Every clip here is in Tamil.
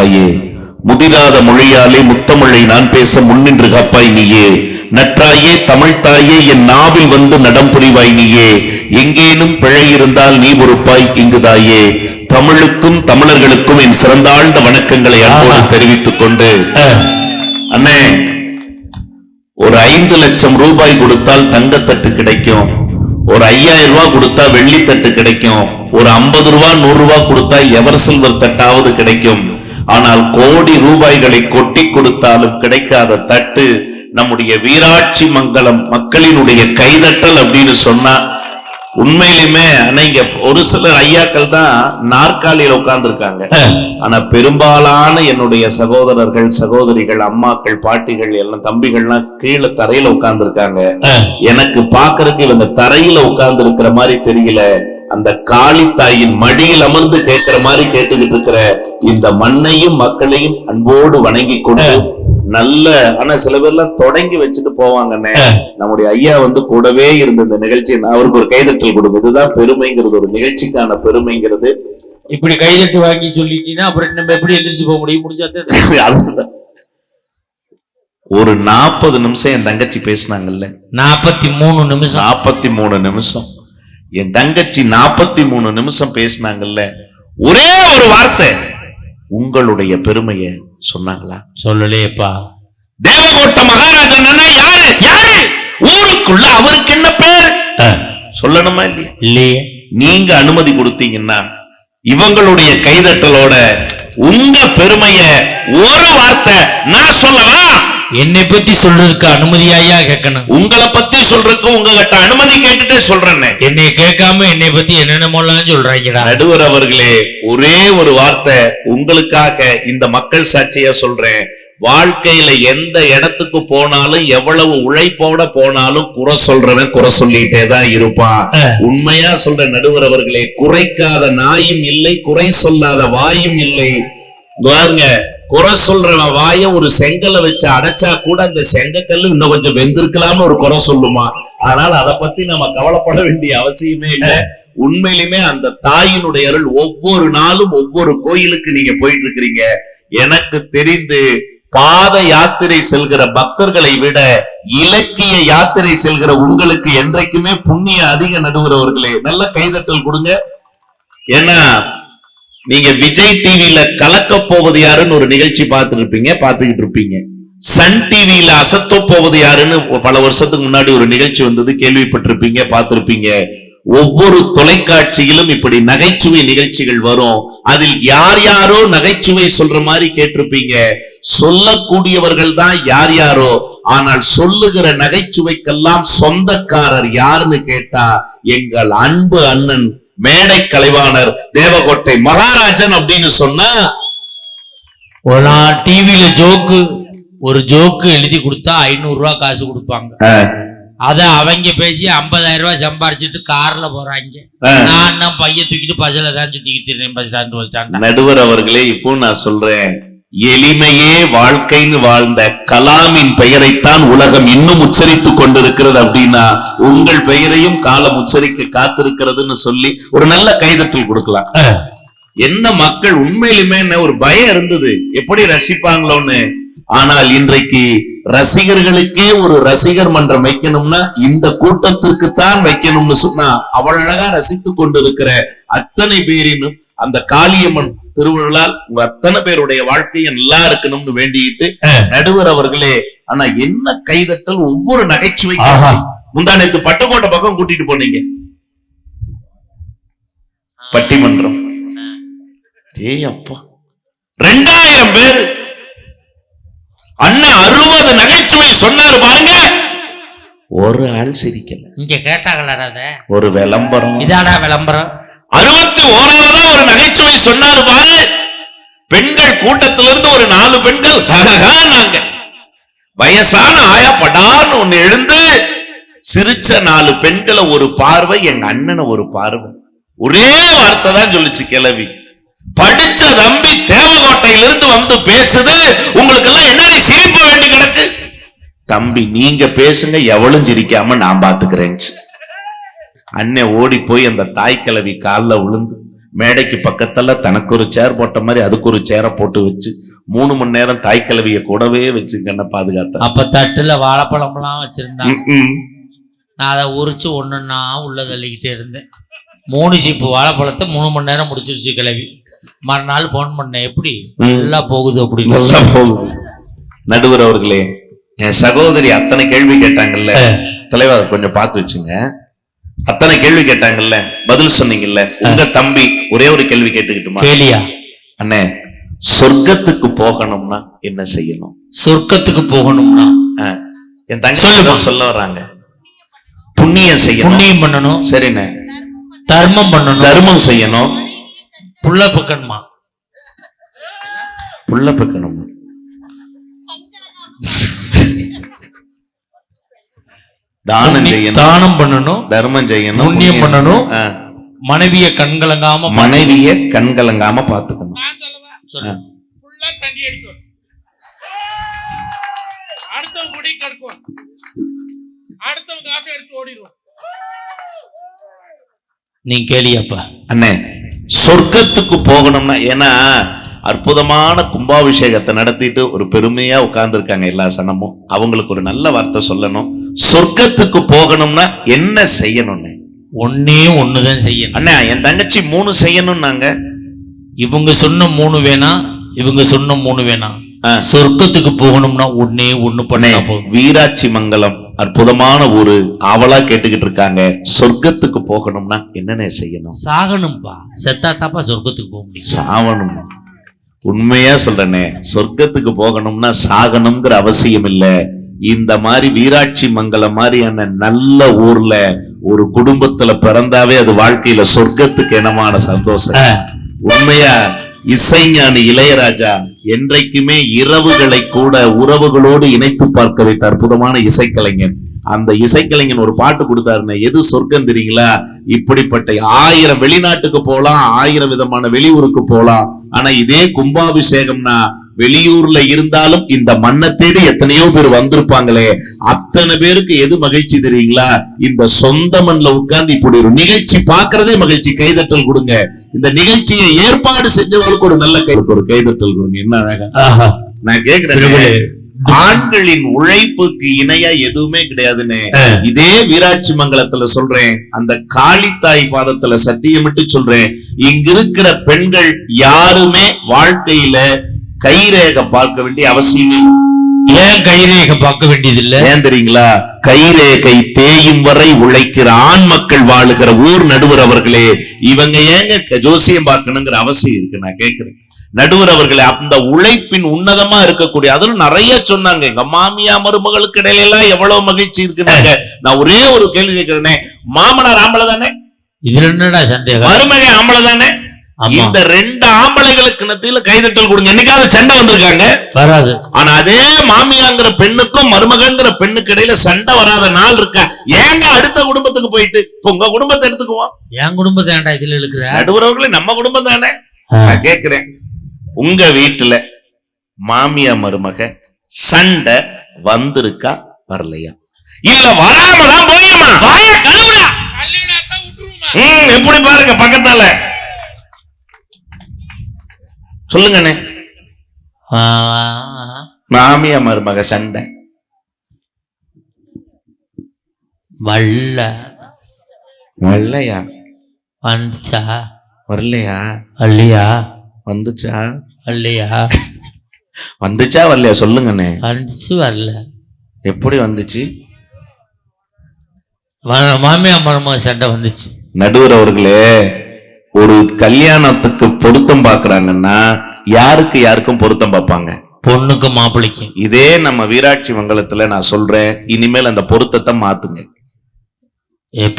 தாயே முதிராத மொழியாலே முத்தமிழை நான் பேச முன்னின்று காப்பாய் நீயே. நற்றாயே தமிழ் தாயே என் நாவில் வந்து நடம் புரிவாய் நீயே. எங்கேனும் பிழை இருந்தால் நீ பொறுப்பாய் இங்குதாயே. தமிழுக்கும் தமிழர்களுக்கும் என் சிறந்தாழ்ந்த வணக்கங்களை அன்போடு. தெரிவித்துக் கொண்டு அண்ணே ஒரு ஐந்து லட்சம் ரூபாய் கொடுத்தால் தங்கத்தட்டு கிடைக்கும். ஒரு ஐயாயிரம் ரூபாய் கொடுத்தா வெள்ளித்தட்டு கிடைக்கும். ஒரு ஐம்பது ரூபாய் நூறு ரூபாய் கொடுத்தா எவர் சில்வர் தட்டாவது கிடைக்கும். ஆனால் கோடி ரூபாய்களை கொட்டி கொடுத்தாலும் கிடைக்காத தட்டு நம்முடைய வீராட்சி மங்கலம் மக்களினுடைய கைதட்டல் அப்படின்னு சொன்னா உண்மையிலுமே ஆனா இங்க ஒரு சிலர் ஐயாக்கள் தான் நாற்காலியில உட்கார்ந்துருக்காங்க. ஆனா பெரும்பாலான என்னுடைய சகோதரர்கள் சகோதரிகள் அம்மாக்கள் பாட்டிகள் எல்லாம் தம்பிகள்லாம் கீழே தரையில உட்கார்ந்து இருக்காங்க அஹ். எனக்கு பாக்குறதுக்கு இவங்க தரையில உட்கார்ந்து இருக்கிற மாதிரி தெரியல. அந்த காளி தாயின் மடியில் அமர்ந்து கேட்கிற மாதிரி கேட்டுக்கிட்டு இருக்கிற இந்த மண்ணையும் மக்களையும் அன்போடு வணங்கி கொண்டு நல்ல ஆனா சில பேர்லாம் தொடங்கி வச்சுட்டு போவாங்கண்ணே. அஹ். நம்முடைய ஐயா வந்து கூடவே இருந்த இந்த நிகழ்ச்சி அவருக்கு ஒரு கைதட்டல் கொடுங்க. இதுதான் பெருமைங்கிறது ஒரு நிகழ்ச்சிக்கான பெருமைங்கிறது. இப்படி கைதட்டு வாங்கி சொல்லிட்டீங்கன்னா அப்புறம் நம்ம எப்படி எந்திரிச்சு போக முடியும்? முடிஞ்சாதான் அதுதான். ஒரு நாற்பது நிமிஷம் என் தங்கச்சி பேசினாங்கல்ல. நாற்பத்தி மூணு நிமிஷம். நாற்பத்தி மூணு நிமிஷம். என் தங்கச்சி நாற்பத்தி மூணு நிமிஷம் பேசினாங்கல்ல ஒரே ஒரு வார்த்தை உங்களுடைய பெருமைய சொன்னாங்களா? சொல்லலையேப்பா. தேவகோட்ட மகாராஜன் யாரு? யாரு? ஊருக்குள்ள அவருக்கு என்ன பேர் சொல்லணுமா இல்லையா? இல்லையே. நீங்க அனுமதி கொடுத்தீங்கன்னா இவங்களுடைய கைதட்டலோட உங்க பெருமைய ஒரு வார்த்தை நான் சொல்லவா? என்னை பத்தி சொல்றதுக்கு அனுமதியாயா கேட்கணும்? உங்களை பத்தி சொல்றதுக்கு உங்ககிட்ட அனுமதி கேட்டுட்டே சொல்றேன்னு. என்னை கேட்காம என்னை பத்தி என்னென்னமோலாம் சொல்றாங்கடா. நடுவர் அவர்களே ஒரே ஒரு வார்த்தை உங்களுக்காக இந்த மக்கள் சாட்சியா சொல்றேன். வாழ்க்கையில எந்த இடத்துக்கு போனாலும் எவ்வளவு உழைப்போட போனாலும் குறை சொல்றவன் குறை சொல்லிட்டே தான் இருப்பான். உண்மையா சொல்ற நடுவர் அவர்களே குறைக்காத நாயும் இல்லை குறை சொல்லாத வாயும் இல்லை. பாருங்க குறை சொல்றவன் வாய ஒரு செங்கலை வச்சு அடைச்சா கூட அந்த செங்கக்கல் இன்னும் கொஞ்சம் வெந்திருக்கலாம்னு ஒரு குறை சொல்லுமா? அதனால அதை பத்தி நம்ம கவலைப்பட வேண்டிய அவசியமே இல்லை. உண்மையிலுமே அந்த தாயினுடைய அருள் ஒவ்வொரு நாளும் ஒவ்வொரு கோயிலுக்கு நீங்க போயிட்டு இருக்கிறீங்க எனக்கு தெரிந்து பாத யாத்திரை செல்கிற பக்தர்களை விட இலக்கிய யாத்திரை செல்கிற உங்களுக்கு என்றைக்குமே புண்ணிய அதிக நடுவுறவர்களே நல்ல கைதட்டல் கொடுங்க. ஏன்னா நீங்க விஜய் டிவியில கலக்க போவது யாருன்னு ஒரு நிகழ்ச்சி பார்த்துருப்பீங்க பார்த்துக்கிட்டு இருப்பீங்க. சன் டிவியில அசத்த போவது யாருன்னு பல வருஷத்துக்கு முன்னாடி ஒரு நிகழ்ச்சி வந்தது கேள்விப்பட்டிருப்பீங்க பார்த்திருப்பீங்க. ஒவ்வொரு தொலைக்காட்சியிலும் இப்படி நகைச்சுவை நிகழ்ச்சிகள் வரும். அதில் யார் யாரோ நகைச்சுவை சொல்ற மாதிரி கேட்டிருப்பீங்க. சொல்லக்கூடியவர்கள் தான் யார் யாரோ ஆனால் சொல்லுகிற நகைச்சுவைக்கெல்லாம் சொந்தக்காரர் யாருன்னு கேட்டா எங்கள் அன்பு அண்ணன் மேடை கலைவாணர் தேவகோட்டை மகாராஜன் அப்படின்னு சொன்னா ஒரு நாள் டிவில ஜோக்கு ஒரு ஜோக்கு எழுதி கொடுத்தா ஐநூறு ரூபாய் காசு கொடுப்பாங்க. அத அவங்க பேசி 50000 ரூபாய் சம்பாரிச்சிட்டு கார்ல போறாங்க. நான் தான் பைய தூக்கிட்டு பஸ்ல தான் சுத்திக்கிட்டு பஸ் ஸ்டாண்ட் பஸ் ஸ்டாண்ட் நடுவர் அவர்களே இப்போ நான் சொல்றேன். எளிமையே வாழ்க்கைன்னு வாழ்ந்த கலாமின் பெயரைத்தான் உலகம் இன்னும் உச்சரித்துக் கொண்டிருக்கிறது அப்படின்னா உங்கள் பெயரையும் காலம் உச்சரிக்க காத்திருக்கிறதுன்னு சொல்லி ஒரு நல்ல கைதட்டல் கொடுக்கலாம். என்ன மக்கள் உண்மையிலுமே என்ன ஒரு பயம் இருந்தது? எப்படி ரசிப்பாங்களோன்னு? ஆனால் இன்றைக்கு ரசிகர்களுக்கே ஒரு ரசிகர் மன்றம் வைக்கணும்னா இந்த கூட்டத்திற்கு தான் வைக்கணும்னு சொன்னா அவ்வளவு அழகா ரசித்துக் கொண்டிருக்கிற அத்தனை பேரினும் அந்த காளியம்மன் திருவிழால் உங்க அத்தனை பேருடைய வாழ்க்கையை நல்லா இருக்கணும்னு வேண்டிட்டு நடுவர் அவர்களே ஆனா என்ன கைதட்டல் ஒவ்வொரு நகைச்சுவை ஆஹா. முந்தானத்து பட்டுக்கோட்டை பக்கம் கூட்டிட்டு போனீங்க. பட்டிமன்றம். ஏய் அப்பா. ரெண்டாயிரம் பேர். அண்ணன் அறுபது நகைச்சுவை சொன்னாரு பாருங்க. ஒரு ஆள் சிரிக்கல. இங்க கேட்டாங்களா ஒரு விளம்பரம். இதாடா விளம்பரம். அறுபத்தி ஓராவதா ஒரு நகைச்சுவை சொன்னாரு பாரு. பெண்கள் கூட்டத்திலிருந்து ஒரு நாலு பெண்கள் நாங்க வயசான ஆயா படான்னு ஒண்ணு எழுந்து சிரிச்ச நாலு பெண்களை ஒரு பார்வை எங்க அண்ணனை ஒரு பார்வை. ஒரே வார்த்தை தான் சொல்லுச்சு கிளவி படிச்ச தம்பி தேவகோட்டையிலிருந்து வந்து பேசுது உங்களுக்கு எல்லாம் என்னடி சிரிப்பு வேண்டி கிடக்கு? தம்பி நீங்க பேசுங்க எவளும் சிரிக்காம நான் பாத்துக்கிறேன் அண்ணன் ஓடி போய் அந்த தாய் கிழவி காலில் விழுந்து மேடைக்கு பக்கத்துல தனக்கு ஒரு சேர் போட்ட மாதிரி அதுக்கு ஒரு சேரை போட்டு வச்சு மூணு மணி நேரம் தாய் கிழவிய கூடவே வச்சு கண்ணை பாதுகாத்தா அப்ப தட்டுல வாழைப்பழம்லாம் ம். நான் அதை உரிச்சு ஒண்ணுன்னா உள்ள தள்ளிக்கிட்டே இருந்தேன். மூணு சீப்பு வாழைப்பழத்தை மூணு மணி நேரம் முடிச்சிருச்சு கிளவி மறுநாள் ஃபோன் பண்ணேன் எப்படி. நல்லா போகுது அப்படின்னு நல்லா போகுது. நடுவர் அவர்களே என் சகோதரி அத்தனை கேள்வி கேட்டாங்கல்ல. தலைவா அதை கொஞ்சம் பார்த்து வச்சுங்க. அத்தனை கேள்வி கேட்டாங்கல்ல? பதில் சொன்னீங்கல்ல? உங்க தம்பி ஒரே ஒரு கேள்வி கேட்டுக்கிட்டுமா? கேளியா? அண்ணே சொர்க்கத்துக்கு போகணும்னா என்ன செய்யணும்? சொர்க்கத்துக்கு போகணும்னா? என் தங்கச்சி சொல்ல வர்றாங்க புண்ணியம் செய்யணும். புண்ணியம் பண்ணணும். சரிண்ணே. தர்மம் பண்ணணும். தர்மம் செய்யணும். புள்ள பக்கணுமா? புள்ள பெக்கணும்? தானம் செய்யணும். தானம் பண்ணணும். தர்மம் செய்யணும் புண்ணியம் பண்ணணும். மனைவிய கண்கலங்காம மனைவிய கண்கலங்காம பாத்துக்கணும் சொல்லு. ஃபுல்லா தண்ணி அடிக்கும். அடுத்தவங்க குடி கடுக்கும் அடுத்தவங்க காசை எடுத்து ஓடிடுவோம் நீ கேளியாப்பா. அண்ணே சொர்க்கத்துக்கு போகணும்னா ஏன்னா அற்புதமான கும்பாபிஷேகத்தை நடத்திட்டு ஒரு பெருமையா உட்கார்ந்துருக்காங்க எல்லா சனமும். அவங்களுக்கு ஒரு நல்ல வார்த்தை சொல்லணும். சொர்க்கத்துக்கு போகணும்னா என்ன செய்யணும்னு? ஒன்னே ஒண்ணுதான் செய்யணும். அண்ணா என் தங்கச்சி மூணு செய்யணும்னாங்க. இவங்க சொன்ன மூணு வேணா இவங்க சொன்ன மூணு வேணாம். சொர்க்கத்துக்கு போகணும்னா ஒன்னே ஒண்ணு பண்ணா போதும். வீராட்சி மங்கலம் அற்புதமான ஊரு அவளா கேட்டுக்கிட்டு இருக்காங்க. சொர்க்கத்துக்கு போகணும்னா என்னென்ன செய்யணும்? சாகணும்பா. செத்தா தாப்பா சொர்க்கத்துக்கு போக முடியும். சாவணும் உண்மையா சொல்றேனே சொர்க்கத்துக்கு போகணும்னா சாகணுங்கிற அவசியம் இல்ல. இந்த மாதிரி வீராட்சி மங்கலம் மாதிரியான நல்ல ஊர்ல ஒரு குடும்பத்துல பிறந்தாவே அது வாழ்க்கையில சொர்க்கத்துக்கு இனமான சந்தோஷம். உண்மையா? இசைஞானி இளையராஜா என்றைக்குமே இரவுகளை கூட உறவுகளோடு இணைத்து பார்க்க வைத்த அற்புதமான இசைக்கலைஞன். அந்த இசைக்கலைஞன் ஒரு பாட்டு கொடுத்தாருன்னு எது சொர்க்கம் தெரியுங்களா? இப்படிப்பட்ட ஆயிரம் வெளிநாட்டுக்கு போலாம் ஆயிரம் விதமான வெளியூருக்கு போலாம். ஆனா இதே கும்பாபிஷேகம்னா வெளியூர்ல இருந்தாலும் இந்த மண்ணை தேடி எத்தனையோ பேர் வந்திருப்பாங்களே. அத்தனை பேருக்கு எது மகிழ்ச்சி தெரியுங்களா? இந்த சொந்த மண்ல உட்கார்ந்து இப்படி ஒரு நிகழ்ச்சி பார்க்கறதே மகிழ்ச்சி. கைதட்டல் கொடுங்க. இந்த நிகழ்ச்சியை ஏற்பாடு செஞ்சவங்களுக்கு ஒரு நல்ல கை ஒரு கைதட்டல் கொடுங்க. என்ன அழகா. நான் கேக்குறேன். ஆண்களின் உழைப்புக்கு இணையா எதுவுமே கிடையாதுன்னு. இதே வீராட்சி மங்கலத்துல சொல்றேன். அந்த காளித்தாய் பாதத்துல சத்தியமிட்டு சொல்றேன். இங்க இருக்கிற பெண்கள் யாருமே வாழ்க்கையில கைரேக பார்க்க வேண்டிய அவசியம் இல்லை. ஏன் கைரேகை பார்க்க வேண்டியது இல்ல ஏன் தெரியுங்களா? கைரேகை தேயும் வரை உழைக்கிற ஆண் மக்கள் வாழுகிற ஊர் நடுவர் அவர்களே இவங்க ஏங்க ஜோசியம் பார்க்கணுங்கிற அவசியம் இருக்கு நான் கேட்கிறேன். நடுவர் அவர்களே அந்த உழைப்பின் உன்னதமா இருக்கக்கூடிய அதிலும் நிறைய சொன்னாங்க. எங்க மாமியா மருமகளுக்கு இடையில எல்லாம் எவ்வளவு மகிழ்ச்சி இருக்குன்னாங்க நான் ஒரே ஒரு கேள்வி கேட்கிறேனே மாமனார் ஆம்பளை தானே? இதுல என்னடா சந்தேகம்? மருமகன் ஆம்பளை தானே? இந்த ரெண்டு ஆம்பளைங்களுக்கு நத்தியில கைதட்டல் கொடுங்க. என்னைக்காவது சண்டை வந்திருக்காங்க? வராது. ஆனா அதே மாமியாங்கிற பெண்ணுக்கும் மருமகங்கிற பெண்ணுக்கு இடையில சண்டை வராத நாள் இருக்கா. ஏங்க அடுத்த குடும்பத்துக்கு போயிட்டு? இப்ப உங்க குடும்பத்தை எடுத்துக்குவோம். என் குடும்பத்தை ஏன்டா இதுல இழுக்கிற? நடுவரவர்களே நம்ம குடும்பம் தானே. நான் கேக்குறேன். உங்க வீட்டுல மாமியா மருமக சண்டை வந்திருக்கா? வரலையா? இல்ல வராம தான் போவோமா வாய கழுவுடா. கல்யாணம் தான் விட்டுருவோமா? ம், எப்படி பாருங்க பக்கத்தால. சொல்லுங்கண்ணே. மாமியா மருமக சண்டை. வல்ல. வரலையா? வந்துச்சா? வரலையா? அல்லையா வந்துச்சா? அல்லையா வந்துச்சா வரலையா? சொல்லுங்கண்ணே. வந்துச்சு வரல. எப்படி வந்துச்சு? மாமியா மருமக சண்டை வந்துச்சு. நடுவர் அவர்களே ஒரு கல்யாணத்துக்கு பொருத்தம் பாக்குறாங்கன்னா யாருக்கு யாருக்கும் பொருத்தம் பார்ப்பாங்க? பொண்ணுக்கு மாப்பிள்ளைக்கும். இதே நம்ம வீராட்சி மங்கலத்துல நான் சொல்றேன் இனிமேல் அந்த பொருத்தத்தை மாத்துங்க.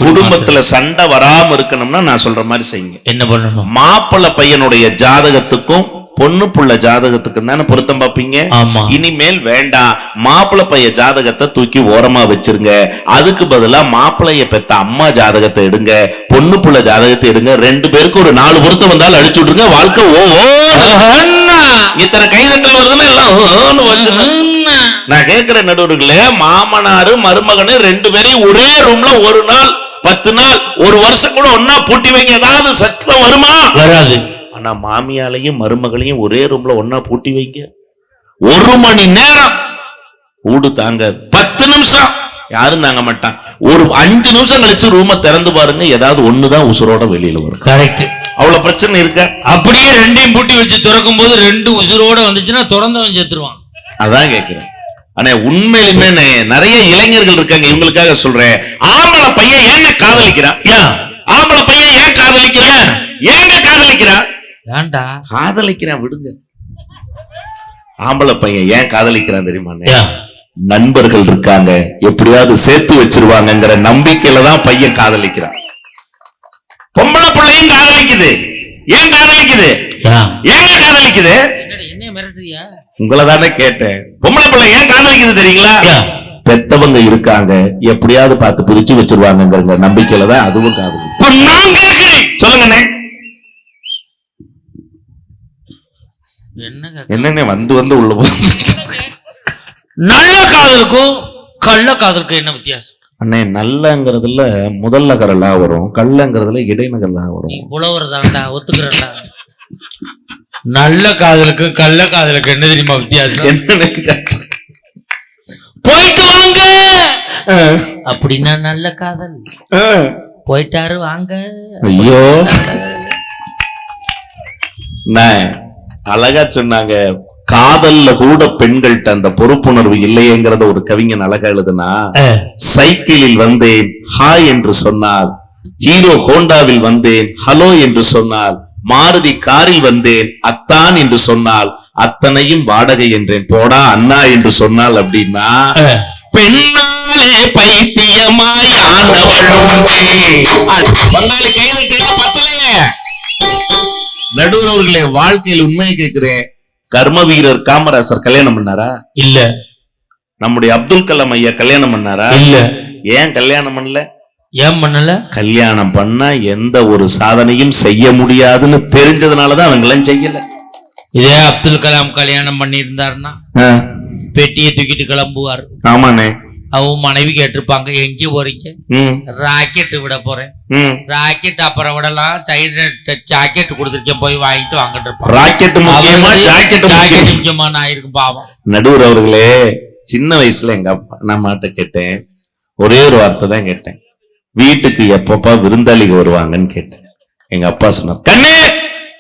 குடும்பத்துல சண்டை வராம இருக்கணும்னா நான் சொல்ற மாதிரி செய்யுங்க. என்ன பண்ணணும்? மாப்பிள்ளை பையனுடைய ஜாதகத்துக்கும் பொண்ணு புள்ள ஜாதகத்துக்கும் தானே பொருத்தம் பார்ப்பீங்க? இனிமேல் வேண்டாம் மாப்பிள்ளை பைய ஜாதகத்தை தூக்கி ஓரமா வச்சிருங்க. அதுக்கு பதிலா மாப்பிள்ளைய பெத்த அம்மா ஜாதகத்தை எடுங்க. பொண்ணு புள்ள ஜாதகத்தை எடுங்க. ரெண்டு பேருக்கு ஒரு நாலு பொருத்தம் வந்தாலும் அடிச்சு விட்டுருங்க. வாழ்க்கை ஓ. இத்தனை கைதட்டல் வருதுன்னா எல்லாம். நான் கேட்கிற நடுவர்களே மாமனாரு மருமகனு ரெண்டு பேரையும் ஒரே ரூம்ல ஒரு நாள் பத்து நாள் ஒரு வருஷம் கூட ஒன்னா பூட்டி வைங்க. ஏதாவது சத்தம் வருமா? வராது. ஆனா மாமியாலையும் மருமகளையும் ஒரே ரூம்ல ஒன்னா பூட்டி வைங்க ஒரு மணி நேரம் ஊடு தாங்காது பத்து நிமிஷம். யாரும் தாங்க மாட்டான். ஒரு அஞ்சு நிமிஷம் கழிச்சு ரூமை திறந்து பாருங்க. ஏதாவது ஒண்ணுதான் உசுரோட வெளியில வரும். கரெக்ட் அவ்வளவு பிரச்சனை இருக்க. அப்படியே ரெண்டையும் பூட்டி வச்சு திறக்கும் போது ரெண்டு உசுரோட வந்துச்சுன்னா திறந்தவன் செத்துருவான். அதான் கேக்குறேன். ஆனா உண்மையிலுமே நிறைய இளைஞர்கள் இருக்காங்க. இவங்களுக்காக சொல்றேன். ஆம்பளை பையன் ஏங்க காதலிக்கிறான்? ஆம்பளை பையன் ஏன் காதலிக்கிறான்? ஏங்க காதலிக்கிறான்? ஏன்டா காதலிக்கிறான் விடுங்க. ஆம்பளை பையன் ஏன் காதலிக்கிறான் தெரியுமா நண்பர்கள் இருக்காங்க எப்படியாவது சேர்த்து வச்சிருவாங்கங்கிற நம்பிக்கையில தான் பையன் காதலிக்கிறான். பொம்பளை பிள்ளையும் காதலிக்குது? ஏன் காதலிக்குது? ஏன்? காதலிக்குது? உங்களை தானே கேட்டேன். பொம்பளை பிள்ளை ஏன் காதலிக்குது தெரியுங்களா? பெத்தவங்க இருக்காங்க எப்படியாவது பார்த்து பிரிச்சு வச்சிருவாங்கங்கிற நம்பிக்கையில தான் அதுவும் காதலி சொல்லுங்கண்ணே. என்ன என்னண்ணே வந்து வந்து உள்ள போ நல்ல காதலுக்கும் கள்ள காதலுக்கும் என்ன வித்தியாசம்? அண்ணே நல்லங்கிறதுல முதல்ல கரலா வரும் கள்ளங்கிறதுல இடைநகரலா வரும். புலவர் தான்டா ஒத்துக்கிறடா நல்ல காதலுக்கும் கள்ள காதலுக்கும் என்ன தெரியுமா வித்தியாசம்? என்னண்ணே போயிட்டு வாங்க. அப்படின்னா நல்ல காதல். போயிட்டாரு வாங்க. ஐயோ. நான் அழகா சொன்னாங்க காதல்ல கூட பெண்கள்ட்ட அந்த பொறுப்புணர்வு இல்லையேங்கிறத ஒரு கவிஞன் அழகா எழுதுனா சைக்கிளில் வந்தேன் ஹாய் என்று சொன்னார் ஹீரோ ஹோண்டாவில் வந்தேன் ஹலோ என்று சொன்னார் மாருதி காரில் வந்தேன் அத்தான் என்று சொன்னால் அத்தனையும் வாடகை என்றேன். போடா அண்ணா என்று சொன்னால் அப்படின்னா பெண்ணாலே பைத்தியமாய் ஆனவளும் பங்காளி கை வைக்கிறா பத்தலையே நடுவர் அவர்களே வாழ்க்கையில் உண்மையை கேட்கிறேன். கர்ம வீரர் காமராசர் கல்யாணம் பண்ணாரா? இல்ல. நம்முடைய அப்துல் கலாம் ஐயா கல்யாணம் பண்ணாரா? இல்ல. ஏன் கல்யாணம் பண்ணல? ஏன் பண்ணல? கல்யாணம் பண்ணா எந்த ஒரு சாதனையும் செய்ய முடியாதுன்னு தெரிஞ்சதுனாலதான் அவங்கெல்லாம் செய்யல. இதே அப்துல் கலாம் கல்யாணம் பண்ணியிருந்தாருன்னா பெட்டியை தூக்கிட்டு கிளம்புவார். ஆமாண்ணே. அவங்க மனைவி கேட்டிருப்பாங்க எங்கே போறீங்க? ராக்கெட் விட போறேன். ராக்கெட் அப்புறம் விடலாம். ஜாக்கெட் கொடுத்துருக்கேன் போய் வாங்கிட்டு வாங்கிட்டு ராக்கெட் முக்கியமா ஜாக்கெட் ஜாக்கெட் முக்கியமா நான் இருக்கும் பாவம். நடுவர் அவர்களே சின்ன வயசுல எங்க அப்பா நான் மாட்ட கேட்டேன். ஒரே ஒரு வார்த்தை தான் கேட்டேன். வீட்டுக்கு எப்பப்பா விருந்தாளிக வருவாங்கன்னு கேட்டேன். எங்க அப்பா சொன்னார் கண்ணே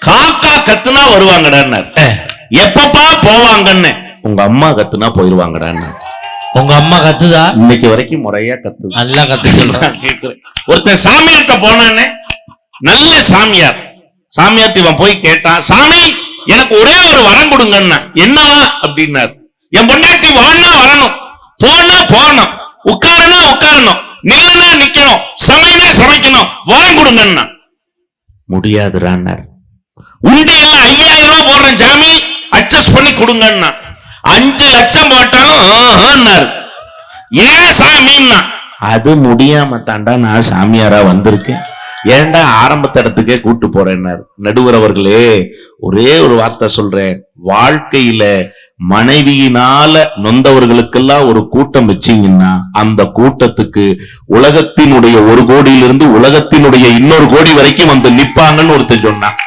காக்கா கத்துனா வருவாங்கடான்னார். எப்பப்பா போவாங்கன்னு. உங்க அம்மா கத்துனா போயிருவாங்கடான்னு உங்க அம்மா கத்துதா? இன்னைக்கு வரைக்கும் முறையா கத்துது. நல்லா கத்து சொல்றேன் கேக்குறேன். ஒருத்தன் சாமியார்ட்ட போனானே நல்ல சாமியார். சாமியார்ட்ட இவன் போய் கேட்டான் சாமி எனக்கு ஒரே ஒரு வரம் கொடுங்கன்னா என்னவா அப்படின்னாரு. என் பொண்டாட்டி வான்னா வரணும். போனா போகணும். உட்காருனா உட்காரணும். நில்லுனா நிக்கணும். சமைனா சமைக்கணும். வரம் கொடுங்கன்னா முடியாதுறான்னார் உண்டியல்ல ஐயாயிரம் ரூபாய் போடுறேன் சாமி அட்ஜஸ்ட் பண்ணி கொடுங்கன்னா அஞ்சு லட்சம் போட்டாலும் ஆஹான்னாரு. ஏன் சாமின்னா? அது முடியாம தாண்டா நான் சாமியாரா வந்திருக்கேன். ஏன்டா ஆரம்பத்த இடத்துக்கே கூட்டு போறேன்னாரு. நடுவர் அவர்களே ஒரே ஒரு வார்த்தை சொல்றேன். வாழ்க்கையில மனைவியினால நொந்தவர்களுக்கெல்லாம் ஒரு கூட்டம் வச்சீங்கன்னா அந்த கூட்டத்துக்கு உலகத்தினுடைய ஒரு கோடியிலிருந்து உலகத்தினுடைய இன்னொரு கோடி வரைக்கும் வந்து நிப்பாங்கன்னு ஒருத்தர் சொன்னான்.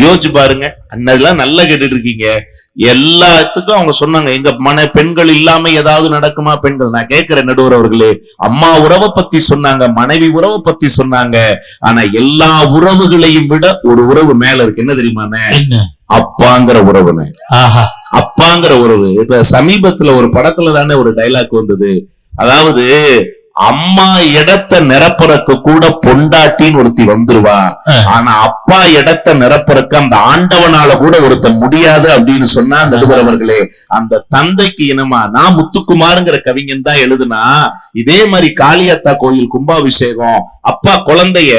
யோசிச்சு பாருங்க. அன்னதெல்லாம் நல்லா கேட்டுட்டு இருக்கீங்க. எல்லாத்துக்கும் அவங்க சொன்னாங்க எங்க மன பெண்கள் இல்லாம ஏதாவது நடக்குமா பெண்கள்? நான் கேட்கிறேன் நடுவர் அவர்களே. அம்மா உறவை பத்தி சொன்னாங்க மனைவி உறவை பத்தி சொன்னாங்க. ஆனா எல்லா உறவுகளையும் விட ஒரு உறவு மேல இருக்கு. என்ன தெரியுமாண்ணே அப்பாங்கிற உறவுன்னு ஆஹா. அப்பாங்கிற உறவு. இப்ப சமீபத்துல ஒரு படத்துல தானே ஒரு டைலாக் வந்தது. அதாவது அம்மா இடத்த நிரப்புறக்கு கூட பொண்டாட்டின்னு ஒருத்தி வந்துருவா. ஆனா அப்பா இடத்த நிரப்புறக்கு அந்த ஆண்டவனால கூட ஒருத்தன் முடியாது அப்படின்னு சொன்னா நடுவரவர்களே அந்த தந்தைக்கு இனமா நான் முத்துக்குமாருங்கிற கவிஞன் தான் எழுதுனா இதே மாதிரி காளியாத்தா கோயில் கும்பாபிஷேகம் அப்பா குழந்தைய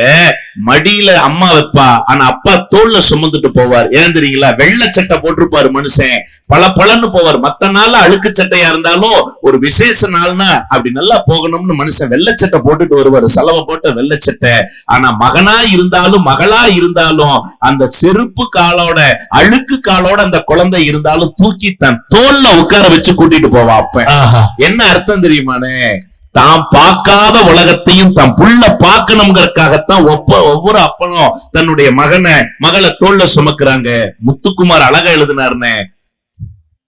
மடியில அம்மா வைப்பா ஆனா அப்பா தோல்ல சுமந்துட்டு போவார். ஏன் தெரியுங்களா? வெள்ளை சட்டை போட்டிருப்பாரு மனுஷன். பல பலன்னு போவார். மத்த நாள்ல அழுக்கு சட்டையா இருந்தாலும் ஒரு விசேஷ நாள்னா அப்படி நல்லா போகணும்னு மனுஷன் வெள்ளை சட்டை போட்டுட்டு வருவாரு. செலவை போட்ட வெள்ளை சட்டை. ஆனா மகனா இருந்தாலும் மகளா இருந்தாலும் அந்த செருப்பு காலோட அழுக்கு காலோட அந்த குழந்தை இருந்தாலும் தூக்கி தன் தோல்ல உட்கார வச்சு கூட்டிட்டு போவா அப்ப. என்ன அர்த்தம் தெரியுமானே? தாம் பார்க்காத உலகத்தையும் தாம் புள்ள பார்க்கணுங்கிறதுக்காகத்தான் ஒப்ப ஒவ்வொரு அப்பனும் தன்னுடைய மகனை மகளை தோல்ல சுமக்குறாங்க. முத்துக்குமார் அழகா எழுதினாருன்னு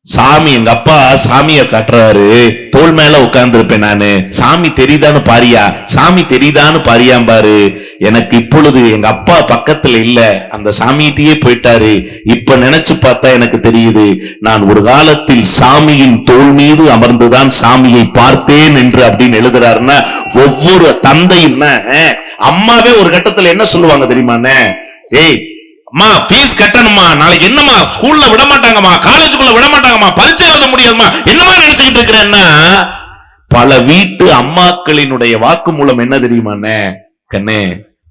சாமி எங்க அப்பா சாமிய காட்டுறாரு. தோல் மேல உட்கார்ந்திருப்பேன் நானு. சாமி தெரியுதான்னு பாரியா? சாமி தெரியுதான்னு பாரியாம் பாரு. எனக்கு இப்பொழுது எங்க அப்பா பக்கத்துல இல்ல. அந்த சாமிகிட்டயே போயிட்டாரு. இப்ப நினைச்சு பார்த்தா எனக்கு தெரியுது. நான் ஒரு காலத்தில் சாமியின் தோல் மீது அமர்ந்துதான் சாமியை பார்த்தேன் என்று அப்படின்னு எழுதுறாருன்னா ஒவ்வொரு தந்தையும் அம்மாவே ஒரு கட்டத்துல என்ன சொல்லுவாங்க தெரியுமாண்ணே ஏய் அம்மா ஃபீஸ் கட்டணுமா நாளைக்கு என்னம்மா? ஸ்கூல்ல விட மாட்டாங்கம்மா காலேஜுக்குள்ள விட மாட்டாங்கம்மா பரீட்சை எழுத முடியாதுமா என்னமா நினைச்சுக்கிட்டு இருக்கிறேன்னா பல வீட்டு அம்மாக்களினுடைய வாக்குமூலம் என்ன தெரியுமாண்ணே கண்ணே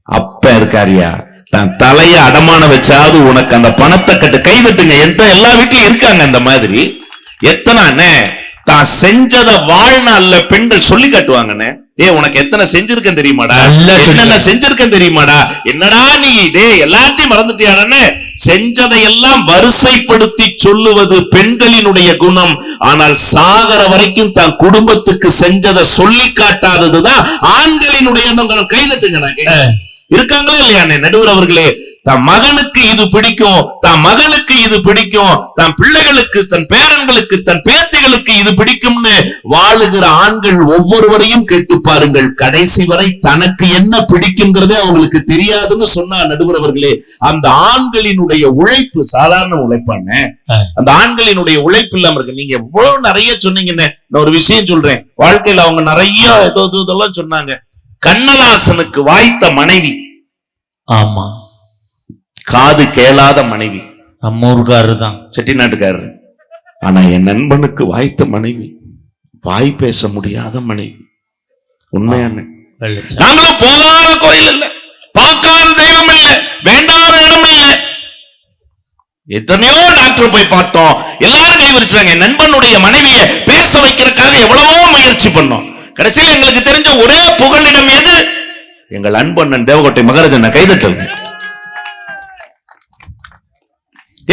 அப்ப இருக்காரியா? தன் தலைய அடமான வச்சாவது உனக்கு அந்த பணத்தை கட்டு கைதட்டுங்க எந்த எல்லா வீட்லயும் இருக்காங்க அந்த மாதிரி. எத்தனை தான் செஞ்சத வாழ்நாள்ல பெண்கள் சொல்லி காட்டுவாங்கண்ணே. ஏ உனக்கு எத்தனை செஞ்சிருக்கேன் தெரியுமாடா. என்னென்ன செஞ்சிருக்கேன் தெரியுமாடா என்னடா நீ டேய் எல்லாத்தையும் மறந்துட்டியாடன்னு செஞ்சதையெல்லாம் வரிசைப்படுத்தி சொல்லுவது பெண்களினுடைய குணம் ஆனால் சாகர வரைக்கும் தன் குடும்பத்துக்கு செஞ்சதை சொல்லி காட்டாததுதான் ஆண்களினுடைய எண்ணங்கள் கைதட்டுங்க நான். இருக்காங்களா இல்லையா? நடுவர் அவர்களே தன் மகனுக்கு இது பிடிக்கும் தன் மகளுக்கு இது பிடிக்கும் தன் பிள்ளைகளுக்கு தன் பேரன்களுக்கு தன் பேத்திகளுக்கு இது பிடிக்கும்னு வாழுகிற ஆண்கள் ஒவ்வொருவரையும் கேட்டு பாருங்கள். கடைசி வரை தனக்கு என்ன பிடிக்குங்கிறதே அவங்களுக்கு தெரியாதுன்னு சொன்னா நடுவர் அவர்களே அந்த ஆண்களினுடைய உழைப்பு சாதாரண உழைப்பானே அந்த ஆண்களினுடைய உழைப்பு இல்லாம இருக்கு. நீங்க எவ்வளவு நிறைய சொன்னீங்கன்னு நான் ஒரு விஷயம் சொல்றேன். வாழ்க்கையில அவங்க நிறைய ஏதோ இதெல்லாம் சொன்னாங்க. கண்ணதாசனுக்கு வாய்த்த மனைவி. ஆமா. காது கேளாத மனைவி. நம்ம ஊருக்காரர் தான் செட்டிநாட்டுக்காரர். ஆனா என் நண்பனுக்கு வாய்த்த மனைவி. வாய் பேச முடியாத மனைவி. உண்மையான. நாங்களும் போகாத கோயில் இல்ல பார்க்காத தெய்வம் இல்ல வேண்டாத இடம் இல்ல எத்தனையோ டாக்டர் போய் பார்த்தோம். எல்லாரும் கை விரிச்சாங்க என் நண்பனுடைய மனைவிய பேச வைக்கிறதுக்காக எவ்வளவோ முயற்சி பண்ணோம். கடைசியில் எங்களுக்கு தெரிஞ்ச ஒரே புகலிடம் எது? எங்கள் அன்பண்ணன் தேவகோட்டை மகாராஜன் கைதட்டல்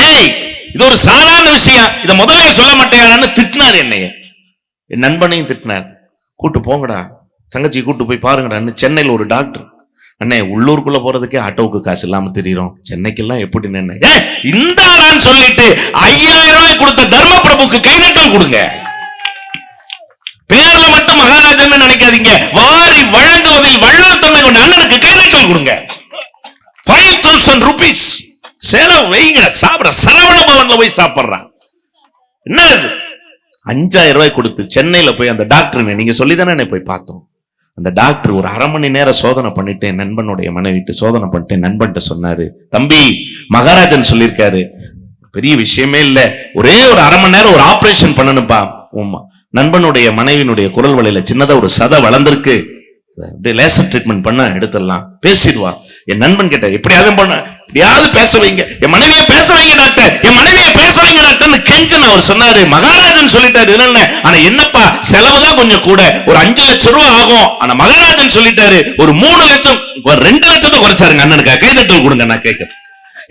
ஏய் இது ஒரு சாதாரண விஷயம். இதை முதல்ல சொல்ல மாட்டேன்னு திட்டினார் என்னைய. என் நண்பனையும் திட்டினார். கூட்டு போங்கடா. தங்கச்சி கூட்டு போய் பாருங்கடான்னு சென்னையில் ஒரு டாக்டர். அண்ணே உள்ளூருக்குள்ள போறதுக்கே ஆட்டோவுக்கு காசு இல்லாம தெரியும் சென்னைக்கெல்லாம் எப்படி நின்று? ஏ இந்தாடான்னு சொல்லிட்டு ஐயாயிரம் ரூபாய் கொடுத்த தர்ம பிரபுக்கு கைதட்டல் கொடுங்க. பேர்ல மட்டும் மகாராஜன் நினைக்காதீங்க. வாரி வழங்குவதில் வள்ளல் தன்மை கொண்ட அண்ணனுக்கு கைதட்டல் கொடுங்க. ஃபைவ் தௌசண்ட் ருபீஸ் செலவு வைங்க சாப்பிட. சரவண பவன்ல போய் சாப்பிடுறான். என்னது? அஞ்சாயிரம் ரூபாய் கொடுத்து சென்னையில போய் அந்த டாக்டர் நீங்க சொல்லி தானே போய் பார்த்தோம். அந்த டாக்டர் ஒரு அரை மணி நேரம் சோதனை பண்ணிட்டு என் நண்பனுடைய மனைவிட்டு சோதனை பண்ணிட்டு நண்பன்ட்ட சொன்னாரு தம்பி மகாராஜன் சொல்லியிருக்காரு. பெரிய விஷயமே இல்லை. ஒரே ஒரு அரை மணி நேரம் ஒரு ஆப்ரேஷன் பண்ணணும்பா. உமா நண்பனுடைய மனைவியினுடைய குரல் வலையில சின்னதா ஒரு சதை வளர்ந்துருக்கு. அதை அப்படியே லேசர் ட்ரீட்மெண்ட் பண்ண எடுத்துடலாம். பேசிடுவா. என் நண்பன் கிட்ட எப்படியாவது பண்ண எப்படியாவது பேச வைங்க. என் மனைவியை பேச வைங்க டாக்டர். என் மனைவியை பேச வைங்க டாக்டர்னு கெஞ்சன் அவர் சொன்னாரு. மகாராஜன் சொல்லிட்டாரு என்னன்னு? ஆனா என்னப்பா செலவு தான் கொஞ்சம் கூட. ஒரு அஞ்சு லட்சம் ரூபா ஆகும். ஆனா மகாராஜன் சொல்லிட்டாரு ஒரு மூணு லட்சம் ஒரு ரெண்டு லட்சத்தை குறைச்சாருங்க அண்ணனுக்கு. கைதட்டல் கொடுங்க நான் கேட்கறேன்.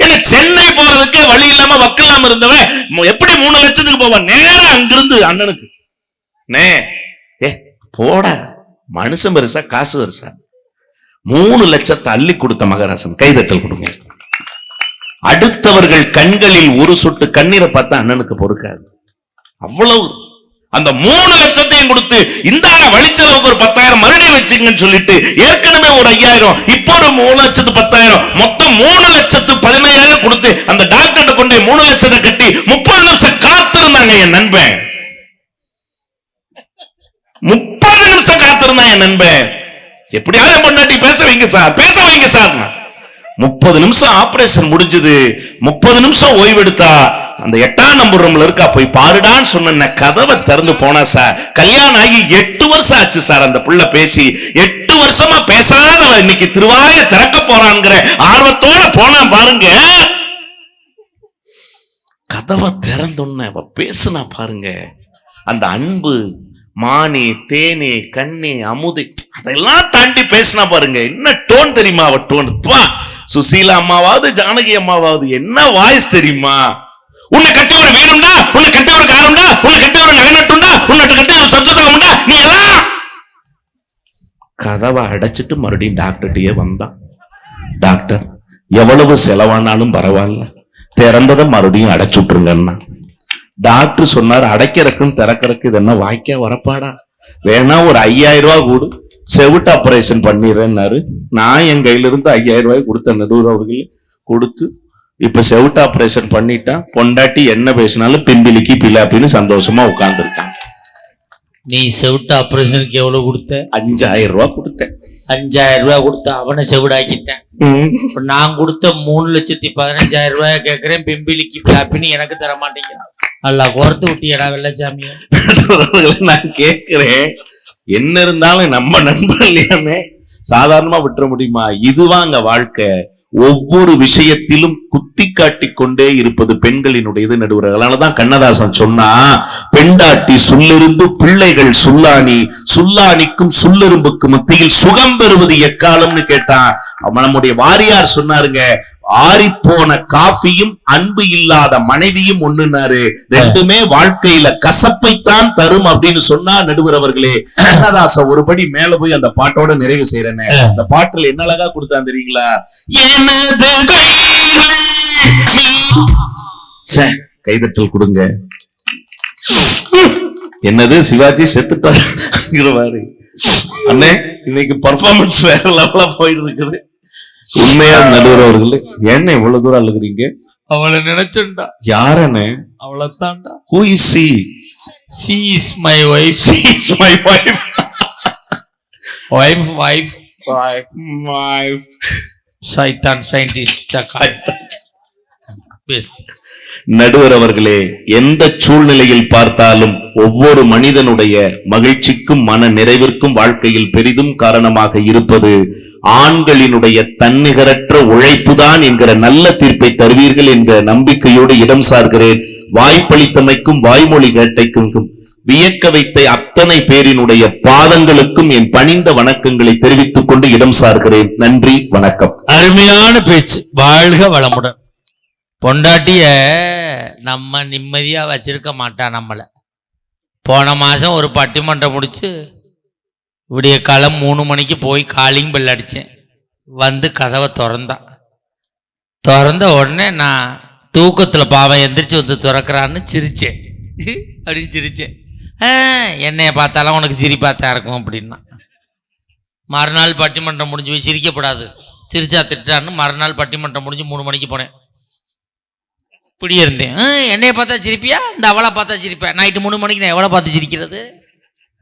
ஏன்னா சென்னை போறதுக்கு வழி இல்லாம வக்கில்லாம இருந்தவன் எப்படி மூணு லட்சத்துக்கு போவான் நேரா அங்கிருந்து அண்ணனுக்கு. நே ஏ போடா. மனுஷன் பெருசா காசு பெருசா. மூணு லட்சத்தை அள்ளி கொடுத்த மகாராசன் கைதட்டல் கொடுங்க. அடுத்தவர்கள் கண்களில் ஒரு சொட்டு கண்ணீரை பார்த்தா அண்ணனுக்கு பொறுக்காது. அவ்வளவு. அந்த மூணு லட்சத்தையும் கொடுத்து இந்த வழிச்செலவுக்கு ஒரு பத்தாயிரம் மறுபடியும் வச்சுங்கன்னு சொல்லிட்டு ஏற்கனவே ஒரு ஐயாயிரம் இப்போ ஒரு மூணு லட்சத்து பத்தாயிரம் மொத்தம் மூணு லட்சத்து பதினையாயிரம் கொடுத்து அந்த டாக்டர்கிட்ட கொண்டு மூணு லட்சத்தை கட்டி முப்பது நிமிஷம் காத்திருந்தாங்க என் நண்பன். முப்பது நிமிஷம் காத்திருந்தான் என் நண்பன். எப்படியாவது என் பொண்டாட்டி பேச வைங்க சார் பேச வைங்க சார். முப்பது நிமிஷம் ஆபரேஷன் முடிஞ்சது. முப்பது நிமிஷம் ஓய்வெடுத்தா அந்த எட்டாம் நம்பர் ரூம்ல இருக்கா போய் பாருடான்னு சொன்ன கதவை திறந்து போனா சார் கல்யாணம் ஆகி எட்டு வருஷம் ஆச்சு சார் அந்த புள்ள பேசி. எட்டு வருஷமா பேசாதவ இன்னைக்கு திருவாய திறக்க போறான்ங்கிற ஆர்வத்தோட போனா பாருங்க. கதவை திறந்தோன்ன அவ பேசுனா பாருங்க. அந்த அன்பு மானி தேனே கண்ணே அமுதி அதெல்லாம் தாண்டி பேசினா பாருங்க. என்ன டோன் தெரியுமா அவ டோன் பா சுசீலா அம்மாவாவது ஜானகி அம்மாவாவது என்ன வாய்ஸ் தெரியுமா? உன்னை கட்டி ஒரு வீடுண்டா உன்னை கட்டி ஒரு காருண்டா உன்னை கட்டி ஒரு நகைநட்டுண்டா உன்னை கட்டி ஒரு சொத்து சுகமுண்டா நீ எல்லாம் கதவை அடைச்சிட்டு மறுபடியும் டாக்டர்கிட்டயே வந்தான். டாக்டர் எவ்வளவு செலவானாலும் பரவாயில்ல. திறந்ததை மறுபடியும் அடைச்சு விட்டுருங்கன்னா டாக்டர் சொன்னார் அடைக்கிறக்கும் திறக்கிறக்கு இது என்ன வாய்க்கா வரப்பாடா? வேணா ஒரு ஐயாயிரம் ரூபா கூடு. செவிட்டு ஆபரேஷன் பண்ணிடுறேன்னாரு. நான் என் கையில இருந்து ஐயாயிரம் ரூபாய் கொடுத்த நடுவர் அவர்கள் கொடுத்து. இப்ப செவிட்டு ஆபரேஷன் பண்ணிட்டா பொண்டாட்டி என்ன பேசினாலும் பிம்பிலிக்கு பிலாப்பின்னு சந்தோஷமா உட்கார்ந்துருக்கான் நீ செவிட்டு ஆபரேஷனுக்கு எவ்வளவு கொடுத்த? அஞ்சாயிரம் ரூபாய் கொடுத்தேன். அஞ்சாயிரம் ரூபாய் கொடுத்த அவனை செவிடாக்கிட்டேன். இப்ப நான் கொடுத்த மூணு லட்சத்தி பதினஞ்சாயிரம் ரூபாய் கேட்கிறேன் பிம்பிலிக்கு பிளாப்பின்னு எனக்கு தர மாட்டேங்கிறான் அல்ல கோர்த்து விட்டியடா வெள்ளச்சாமியா. நான் கேட்கிறேன் என்ன இருந்தாலும் நம்ம நண்பன் இல்லையானே சாதாரணமா விட்டுற முடியுமா? இதுவாங்க வாழ்க்கை. ஒவ்வொரு விஷயத்திலும் குத்தி காட்டி கொண்டே இருப்பது பெண்களினுடையது நடுவர் அதனாலதான் கண்ணதாசன் சொன்னா பெண்டாட்டி சுல்லிருந்து பிள்ளைகள் சுல்லானி சுல்லானிக்கும் சுல்லெரும்புக்கு மத்தியில் சுகம் பெறுவது எக்காலம்னு கேட்டான். அவன் நம்முடைய வாரியார் சொன்னாருங்க ஆறிப்போன காஃபியும் அன்பு இல்லாத மனைவியும் ஒண்ணுனாரு. ரெண்டுமே வாழ்க்கையில கசப்பைத்தான் தரும் அப்படின்னு சொன்னா நடுவர் அவர்களே கண்ணதாச ஒருபடி மேல போய் அந்த பாட்டோட நிறைவு செய்யறேன்னு அந்த பாட்டுல என்ன அழகா கொடுத்தான் தெரியுங்களா? எனது கைதட்டல் கொடுங்க. என்னது சிவாஜி செத்துட்டாரு அண்ணே இன்னைக்கு பர்ஃபார்மன்ஸ் வேற லெவலா போயிட்டு இருக்குது. உண்மையா நடுவர் அவர்களே என்ன இவ்வளவு தூரம் அழுகுறீங்க? அவளை நினைச்சுண்டா யாரண்ணே அவளைத்தான்டா. Who is she she is my wife she is my wife wife wife my சைத்தான் சயின்டிஸ்ட் எஸ் நடுவர் அவர்களே எந்த சூழ்நிலையில் பார்த்தாலும் ஒவ்வொரு மனிதனுடைய மகிழ்ச்சிக்கும் மன நிறைவிற்கும் வாழ்க்கையில் பெரிதும் காரணமாக இருப்பது ஆண்களினுடைய தன்னிகரற்ற உழைப்புதான் என்கிற நல்ல தீர்ப்பை தருவீர்கள் என்ற நம்பிக்கையோடு இடம் சார்கிறேன். வாய்ப்பளித்தமைக்கும் வாய்மொழி கேட்டைக்கும் வியக்க வைத்த அத்தனை பேரினுடைய பாதங்களுக்கும் என் பணிந்த வணக்கங்களை தெரிவித்துக் கொண்டு இடம் சார்கிறேன். நன்றி வணக்கம். அருமையான பேச்சு. வாழ்க வளமுடன். பொண்டாட்டிய நம்ம நிம்மதியா வச்சிருக்க மாட்டான் நம்மள. போன மாசம் ஒரு பட்டிமன்றம் முடிச்சு விடிய காலம் மூணு மணிக்கு போய் காலிங் பெல் அடித்தேன் வந்து கதவை திறந்தான் திறந்த உடனே நான் தூக்கத்தில் பாவம் எந்திரிச்சு வந்து திறக்கிறான்னு சிரிச்சேன். அப்படின்னு சிரிச்சேன். என்னையை பார்த்தாலும் உனக்கு சிரிப்பாத்தான் இருக்கும் அப்படின்னா. மறுநாள் பட்டிமன்றம் முடிஞ்சு போய் சிரிக்கப்படாது. சிரிச்சா திட்டான்னு மறுநாள் பட்டிமன்றம் முடிஞ்சு மூணு மணிக்கு போனேன். இப்படி இருந்தேன். "ஆ, பார்த்தா சிரிப்பியா? இந்த அவளை பார்த்தா சிரிப்பேன் நைட்டு மூணு மணிக்கு நான் எவ்வளோ பார்த்து சிரிக்கிறது?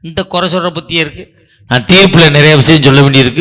இந்த குறை சொல்கிற புத்தியே இருக்குது நான் தீர்ப்பில் நிறைய விஷயம் சொல்ல வேண்டியிருக்கு.